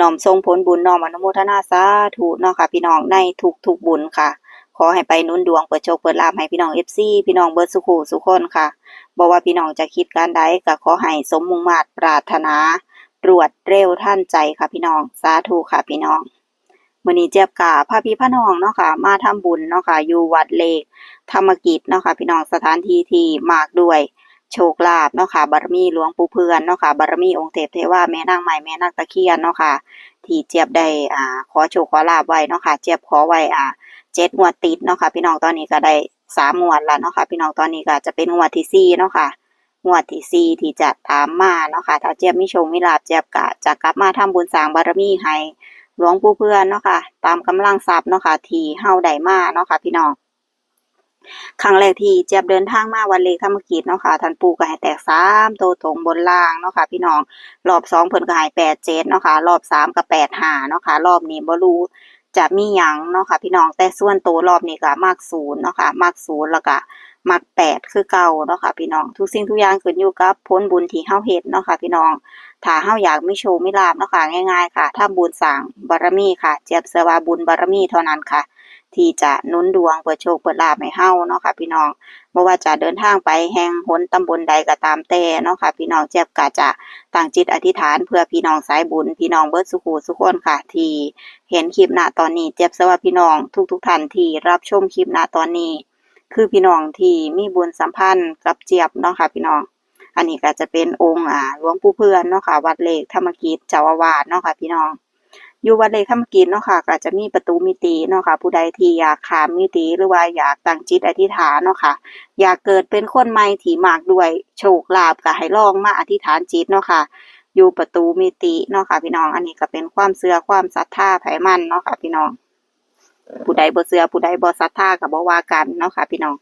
น้อมทรงผลบุญน้อมอนุโมทนาสาธุเนาะค่ะ พี่น้องในทุกทุกบุญค่ะ ขอให้ไปนุ่นดวงเปิดโชคเปิดลาภให้พี่น้อง FC พี่น้องเบิดสุขสุขคนค่ะบ่ว่าพี่น้องจะคิดการใดก็ขอให้สมมุ่งมาตรปรารถนา รวดเร็วทันใจค่ะพี่น้องสาธุค่ะพี่น้องมื้อนี้เจี๊ยบกะพาพี่พาน้องเนาะค่ะ มาทำบุญเนาะค่ะ อยู่วัดเลขธรรมกิจเนาะค่ะ พี่น้องสถานที่ที่มากด้วย โชคลาภเนาะค่ะบารมีหลวงปู่เพื่อนเนาะค่ะบารมีองค์เทพเทวาแม่นางใหม่แม่นางตะเคียนเนาะค่ะที่เจี๊ยบได้อ่าขอโชคขอลาภไว้เนาะค่ะเจี๊ยบขอไว้อ่าเจ็ดงวดติดเนาะค่ะพี่น้องตอนนี้ก็ได้สามงวดแล้วเนาะค่ะพี่น้องตอนนี้ก็จะเป็นงวดที่สี่เนาะค่ะงวดที่สี่ที่จะตามมาเนาะค่ะถ้าเจี๊ยบมีโชคมีลาภเจี๊ยบก็จะกลับมาทำบุญสร้างบารมีให้หลวงปู่เพื่อนเนาะค่ะตามกำลังทรัพย์เนาะค่ะที่เฮาได้มาเนาะค่ะพี่น้อง ครั้งแรกที่เจี๊ยบเดินทางมาวันเลขธรรมกิจเนาะค่ะท่านปู่ก็ให้แตกสามตัวตรงบนล่างเนาะค่ะพี่น้องรอบสองเพิ่นก็ให้แปดเจ็ดเนาะค่ะรอบสามก็แปดห้าเนาะค่ะรอบนี้บ่รู้จะมีหยังเนาะค่ะพี่น้องแต่ส่วนตัวรอบนี้ก็มักศูนย์เนาะค่ะมักศูนย์แล้วก็มักแปดคือเก่าเนาะค่ะพี่น้องทุกสิ่งทุกอย่างขึ้นอยู่กับผลบุญที่เฮาเฮ็ดเนาะค่ะพี่น้องถ้าเฮาอยากไมีโชคมีลาภเนาะค่ะง่าย ๆ ค่ะ ถ้าบุญสร้างบารมีค่ะ เจ็บเสวาบุญบารมีเท่านั้นค่ะ ที่จะนุนดวงเปิดโชคเปิดลาภให้เฮาเนาะค่ะพี่น้องบ่ว่าจะเดินทางไปแห่งหนตำบลใดก็ตามแต่เนาะค่ะพี่น้องเจ็บก็จะตั้งจิตอธิษฐานเพื่อพี่น้องสายบุญ พี่น้องเบิดสุขุสุขคนค่ะ ที่เห็นคลิปณตอนนี้เจ็บเสอว่าพี่น้องทุกๆท่านที่รับชมคลิปณตอนนี้ คือพี่น้องที่มีบุญสัมพันธ์กับเจี๊ยบเนาะค่ะพี่น้องอันนี้ก็จะเป็นองค์อ่าหลวงปู่เพื่อนเนาะค่ะวัดเลขธรรมกิจเจ้าอาวาสเนาะค่ะพี่น้อง อยู่วัดเลขธรรมกิจเนาะค่ะก็จะมีประตูมิติเนาะค่ะ ผู้ใดที่อยากขามมิติหรือว่าอยากตั้งจิตอธิษฐานเนาะค่ะ อยากเกิดเป็นคนใหม่ที่มากด้วยโชคลาภก็ให้ลองมาอธิษฐานจิตเนาะค่ะ อยู่ประตูมิติเนาะค่ะ พี่น้องอันนี้ก็เป็นความเชื่อความศรัทธาไผมันเนาะค่ะ พี่น้อง ผู้ใดบ่เชื่อผู้ใดบ่ศรัทธาก็บ่ว่ากันเนาะค่ะ พี่น้อง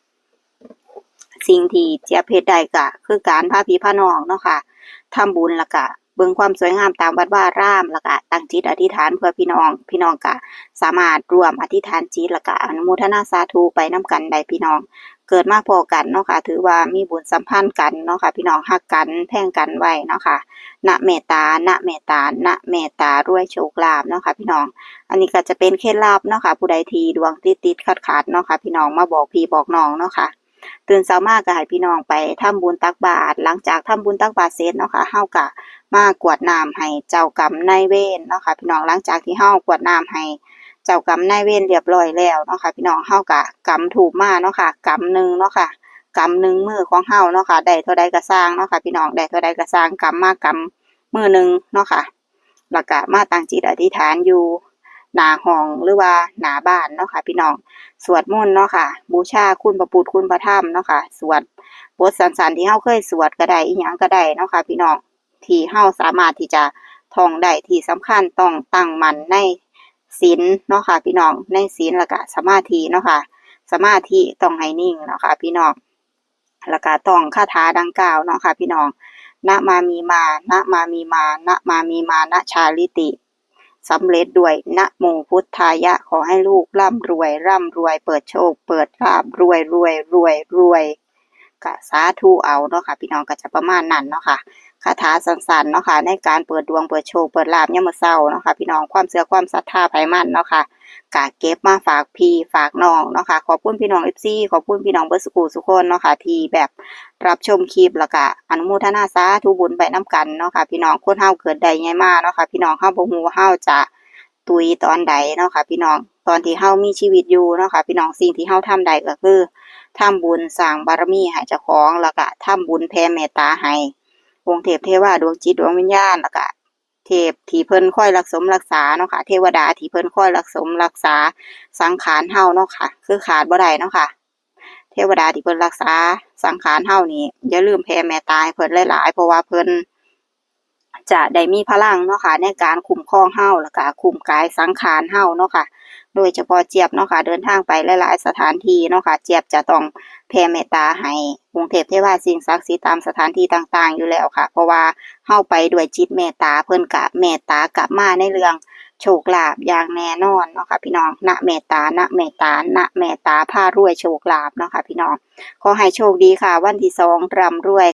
สิ่งที่เจียเฮ็ดได้ก็คือการพาพี่พาน้องเนาะค่ะทำบุญล้วก็ เบิ่งความสวยงามตามวัดว่ารามแล้วก็ตั้งจิตอธิษฐานเพื่อพี่น้อง พี่น้องก็สามารถร่วมอธิษฐานจิตแล้วก็อนุโมทนาสาธุไปนํกันได้พี่น้อง เกิดมาพอกันเนาะค่ะถือว่ามีบุญสัมพันธ์กันเนาะค่ะพี่น้องฮักกันแพ่งกันไว้เนาะค่ะณเมตตาณเมตตาณเมตตารวยโชคลาภเนาะค่ะพี่น้อง อันนี้ก็จะเป็นเคล็ดลับเนาะค่ะผู้ใดทีดวงติดๆขัดๆเนาะค่ะพี่น้องมาบอกพี่บอกน้องเนาะค่ะ ตื่นเช้ามากก็ให้พี่น้องไปทำบุญตักบาตรหลังจากทำบุญตักบาตรเสร็จเนาะค่ะเฮาก็มากวดน้ำให้เจ้ากรรมนายเวรเนาะค่ะพี่น้องหลังจากที่เฮากวดน้ำให้เจ้ากรรมนายเวรเรียบร้อยแล้วเนาะค่ะพี่น้องเฮาก็กำถูกมาเนาะค่ะกำหนึ่งเนาะค่ะกำหนึ่งมือของเฮาเนาะค่ะได้เท่าใดก็สร้างเนาะค่ะพี่น้องได้เท่าใดก็สร้างกำมมากำมือหนึ่งเนาะค่ะแล้วก็มาตั้งจิตอธิษฐานอยู่ หนาห้องหรือว่าหนาบ้านเนาะค่ะพี่น้องสวดมนต์เนาะค่ะ บูชาคุณพระพุทธคุณพระธรรมเนาะค่ะ สวดบทสันๆที่เฮาเคยสวดก็ได้อีหยังก็ได้เนาะค่ะพี่น้องที่เฮาสามารถที่จะท่องได้ที่สำคัญต้องตั้งมั่นในศีลเนาะค่ะพี่น้องในศีลแล้วก็สมาธิเนาะค่ะสมาธิต้องให้นิ่งเนาะค่ะพี่น้องแล้วก็ต้องคาถาดังกล่าวเนาะค่ะพี่น้องนะมามีมานะมามีมานะมามีมานะชาลิติ สำเร็จด้วยนะโมพุทธายะขอให้ลูกร่ำรวย ร่ำรวย เปิดโชค เปิดลาบรวยรวยรวยรวยกะสาธุเอาเนาะค่ะ พี่น้องก็จะประมาณนั้นเนาะค่ะ คาถาสั้นๆเนาะค่ะในการเปิดดวงเปิดโชคเปิดลาบยามมื้อเช้าเนาะค่ะพี่น้องความเชื่อความศรัทธาไผมันเนาะค่ะกะเก็บมาฝากพี่ฝากน้องเนาะค่ะขอบคุณพี่น้อง FC ขอบคุณพี่น้องเบิดสุขุสุขคนเนาะค่ะที่แบบรับชมคลิปแล้วก็อนุโมทนาสาธุบุญไปนํกันเนาะค่ะพี่น้องคนเฮาเกิดได้ใหญ่มาเนาะค่ะพี่น้องเฮาบ่ฮู้าเฮาจะตุยตอนใดเนาะค่ะพี่น้องตอนที่เฮามีชีวิตอยู่เนาะค่ะพี่น้องสิ่งที่เฮาทำได้ก็คือทำบุญสร้างบารมีให้เจ้าของแล้วก็ทำบุญแผ่เมตตาให้ องค์เทพเทวาดวงจิตดวงวิญญาณแล้วก็เทพที่เพิ่นค่อยรักสมรักษาเนาะค่ะ เทวดาที่เพิ่นค่อยรักสมรักษาสังขารเฮาเนาะค่ะ คือขาดบ่ได้เนาะค่ะ เทวดาที่เพิ่นรักษาสังขารเฮานี่อย่าลืมแผ่เมตตาให้เพิ่นหลายๆเพราะว่าเพิ่น จะได้มีพลังเนาะค่ะในการคุ้มครองเฮาแล้วก็คุ้มกายสังขารเฮาเนาะค่ะ โดยเฉพาะเจี๊ยบเนาะค่ะเดินทางไปหลายๆสถานที่เนาะค่ะเจี๊ยบจะต้องแผ่เมตตาให้องค์เทพเทวาสิ่งศักดิ์สิทธิ์ตามสถานที่ต่างๆ อยู่แล้วค่ะ เพราะว่าเฮาไปด้วยจิตเมตตาเพิ่นกะเมตตากลับมาในเรื่องโชคลาภอย่างแน่นอนเนาะค่ะพี่น้อง ณ เมตตา ณ เมตตา ณ เมตตาพารวยโชคลาภเนาะค่ะพี่น้อง ขอให้โชคดีค่ะ วันที่สองร่ำรวย